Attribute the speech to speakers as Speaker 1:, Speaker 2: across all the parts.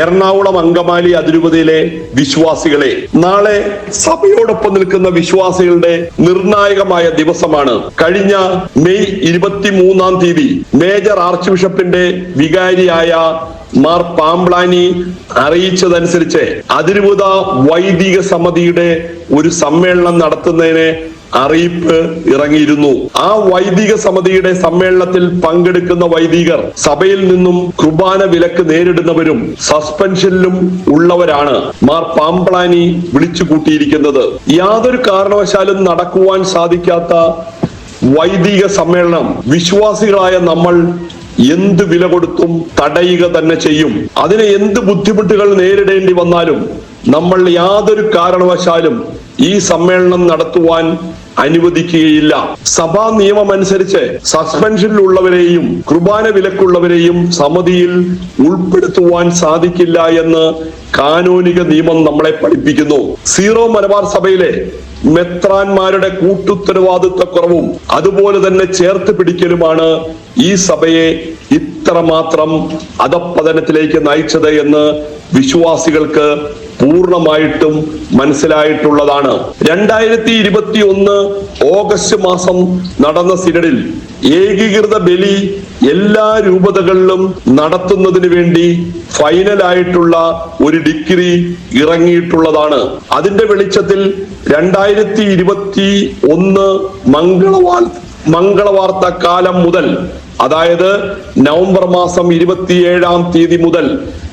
Speaker 1: എറണാകുളം അങ്കമാലി അതിരുപതിയിലെ വിശ്വാസികളെ നാളെ സഭയോടൊപ്പം നിൽക്കുന്ന വിശ്വാസികളുടെ നിർണായകമായ ദിവസമാണ്. കഴിഞ്ഞ മെയ് ഇരുപത്തിമൂന്നാം തീയതി മേജർ ആർച്ച് ബിഷപ്പിന്റെ വികാരിയായ മാർ പാംബ്ലാനി അറിയിച്ചതനുസരിച്ച് അതിരൂപത വൈദിക സമിതിയുടെ ഒരു സമ്മേളനം നടത്തുന്നതിന് അറിയിപ്പ് ഇറങ്ങിയിരുന്നു. ആ വൈദിക സമിതിയുടെ സമ്മേളനത്തിൽ പങ്കെടുക്കുന്ന വൈദികർ സഭയിൽ നിന്നും കുർബാന വിലക്ക് നേരിടുന്നവരും സസ്പെൻഷനിലും ഉള്ളവരാണ് മാർ പാമ്പ്ലാനി വിളിച്ചു കൂട്ടിയിരിക്കുന്നത് യാതൊരു കാരണവശാലും നടക്കുവാൻ സാധിക്കാത്ത വൈദിക സമ്മേളനം വിശ്വാസികളായ നമ്മൾ എന്ത് വില കൊടുത്തും തടയുക തന്നെ ചെയ്യും. അതിന് എന്ത് ബുദ്ധിമുട്ടുകൾ നേരിടേണ്ടി വന്നാലും നമ്മൾ യാതൊരു കാരണവശാലും ഈ സമ്മേളനം നടത്തുവാൻ അനുവദിക്കുകയില്ല. സഭാ നിയമം അനുസരിച്ച് സസ്പെൻഷനിലുള്ളവരെയും കുർബാന വിലക്കുള്ളവരെയും സമിതിയിൽ ഉൾപ്പെടുത്തുവാൻ സാധിക്കില്ല എന്ന് കാനോനിക നിയമം നമ്മളെ പഠിപ്പിക്കുന്നു. സീറോ മലബാർ സഭയിലെ മെത്രാന്മാരുടെ കൂട്ടുത്തരവാദിത്വക്കുറവും അതുപോലെ തന്നെ ചേർത്ത് പിടിക്കലുമാണ് ഈ സഭയെ ഇത്രമാത്രം അധപ്പതനത്തിലേക്ക് നയിച്ചത് എന്ന് വിശ്വാസികൾക്ക് പൂർണമായിട്ടും മനസ്സിലായിട്ടുള്ളതാണ്. രണ്ടായിരത്തി ഇരുപത്തി ഒന്ന് ഓഗസ്റ്റ് മാസം നടന്ന സിനഡിൽ ഏകീകൃത ബലി എല്ലാ രൂപതകളിലും നടത്തുന്നതിന് വേണ്ടി ഫൈനലായിട്ടുള്ള ഒരു ഡിഗ്രി ഇറങ്ങിയിട്ടുള്ളതാണ്. അതിന്റെ വെളിച്ചത്തിൽ രണ്ടായിരത്തി ഇരുപത്തി ഒന്ന് മംഗളവാർ മംഗളവാർത്ത കാലം മുതൽ അതായത് നവംബർ മാസം ഇരുപത്തിയേഴാം തീയതി മുതൽ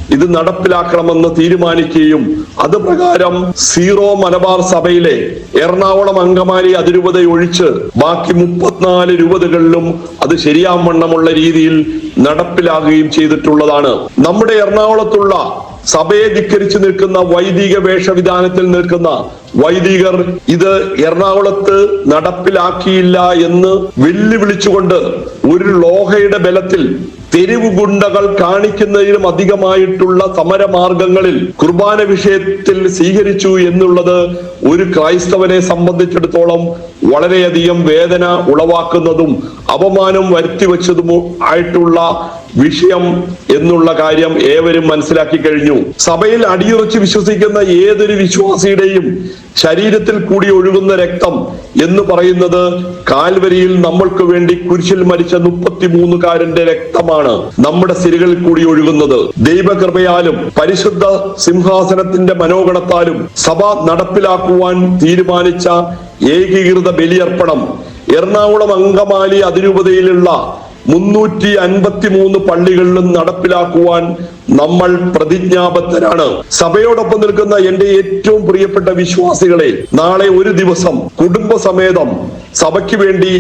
Speaker 1: ഇത് നടപ്പിലാക്കണമെന്ന് തീരുമാനിക്കുകയും അത് പ്രകാരം സീറോ മലബാർ സഭയിലെ എറണാകുളം അങ്കമാലി അതിരൂപത ഒഴിച്ച് ബാക്കി മുപ്പത്തിനാല് രൂപതകളിലും അത് ശരിയാവണ്ണമുള്ള രീതിയിൽ നടപ്പിലാകുകയും ചെയ്തിട്ടുള്ളതാണ്. നമ്മുടെ എറണാകുളത്തുള്ള സഭയെ ധിക്കരിച്ചു നിൽക്കുന്ന വൈദിക വേഷവിധാനത്തിൽ നിൽക്കുന്ന വൈദികർ ഇത് എറണാകുളത്ത് നടപ്പിലാക്കിയില്ല എന്ന് വെല്ലുവിളിച്ചുകൊണ്ട് ഒരു ലോഹയുടെ ബലത്തിൽ തെരുവ് ഗുണ്ടകൾ കാണിക്കുന്നതിലും അധികമായിട്ടുള്ള സമരമാർഗങ്ങളിൽ കുർബാന വിഷയത്തിൽ സ്വീകരിച്ചു എന്നുള്ളത് ഒരു ക്രൈസ്തവനെ സംബന്ധിച്ചിടത്തോളം വളരെയധികം വേദന ഉളവാക്കുന്നതും അപമാനം വരുത്തിവെച്ചതും ആയിട്ടുള്ള വിഷയം എന്നുള്ള കാര്യം ഏവരും മനസ്സിലാക്കി കഴിഞ്ഞു. സഭയിൽ അടിയുറച്ച് വിശ്വസിക്കുന്ന ഏതൊരു വിശ്വാസിയുടെയും ശരീരത്തിൽ കൂടി ഒഴുകുന്ന രക്തം എന്ന് പറയുന്നത് കാൽവരിയിൽ നമ്മൾക്ക് വേണ്ടി കുരിശിൽ മരിച്ച മുപ്പത്തിമൂന്നുകാരന്റെ രക്തമാണ് നമ്മുടെ സിരകളിൽ കൂടി ഒഴുകുന്നത്. ദൈവകൃപയാലും പരിശുദ്ധ സിംഹാസനത്തിന്റെ മനോഗണത്താലും സഭ നടപ്പിലാക്കുവാൻ തീരുമാനിച്ച ഏകീകൃത ബലിയർപ്പണം എറണാകുളം അങ്കമാലി അതിരൂപതയിലുള്ള മുന്നൂറ്റി അൻപത്തി മൂന്ന് പള്ളികളിലും നടപ്പിലാക്കുവാൻ നമ്മൾ പ്രതിജ്ഞാബദ്ധരാണ്. സഭയോടൊപ്പം നിൽക്കുന്ന എന്റെ ഏറ്റവും പ്രിയപ്പെട്ട വിശ്വാസികളെ നാളെ ഒരു ദിവസം കുടുംബസമേതം സഭയ്ക്ക് വേണ്ടി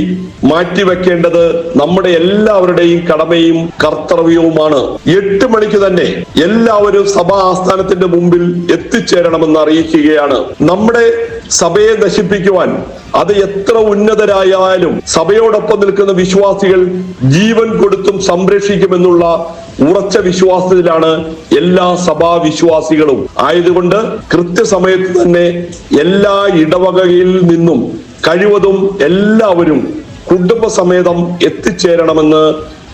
Speaker 1: മാറ്റിവെക്കേണ്ടത് നമ്മുടെ എല്ലാവരുടെയും കടമയും കർത്തവ്യവുമാണ്. എട്ട് മണിക്ക് തന്നെ എല്ലാവരും സഭാ ആസ്ഥാനത്തിന്റെ മുമ്പിൽ എത്തിച്ചേരണമെന്ന് അറിയിക്കുകയാണ്. നമ്മുടെ സഭയെ നശിപ്പിക്കുവാൻ അത് എത്ര ഉന്നതരായാലും സഭയോടൊപ്പം നിൽക്കുന്ന വിശ്വാസികൾ ജീവൻ കൊടുത്തും സംരക്ഷിക്കുമെന്നുള്ള ഉറച്ച വിശ്വാസത്തിലാണ് എല്ലാ സഭാ വിശ്വാസികളും ആയതുകൊണ്ട് കൃത്യസമയത്ത് തന്നെ എല്ലാ ഇടവകയിൽ നിന്നും കഴിവതും എല്ലാവരും കുടുംബസമേതം എത്തിച്ചേരണമെന്ന്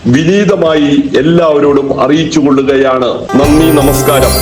Speaker 1: വിനീതമായി എല്ലാവരോടും അറിയിച്ചു കൊള്ളുകയാണ് നന്ദി നമസ്കാരം.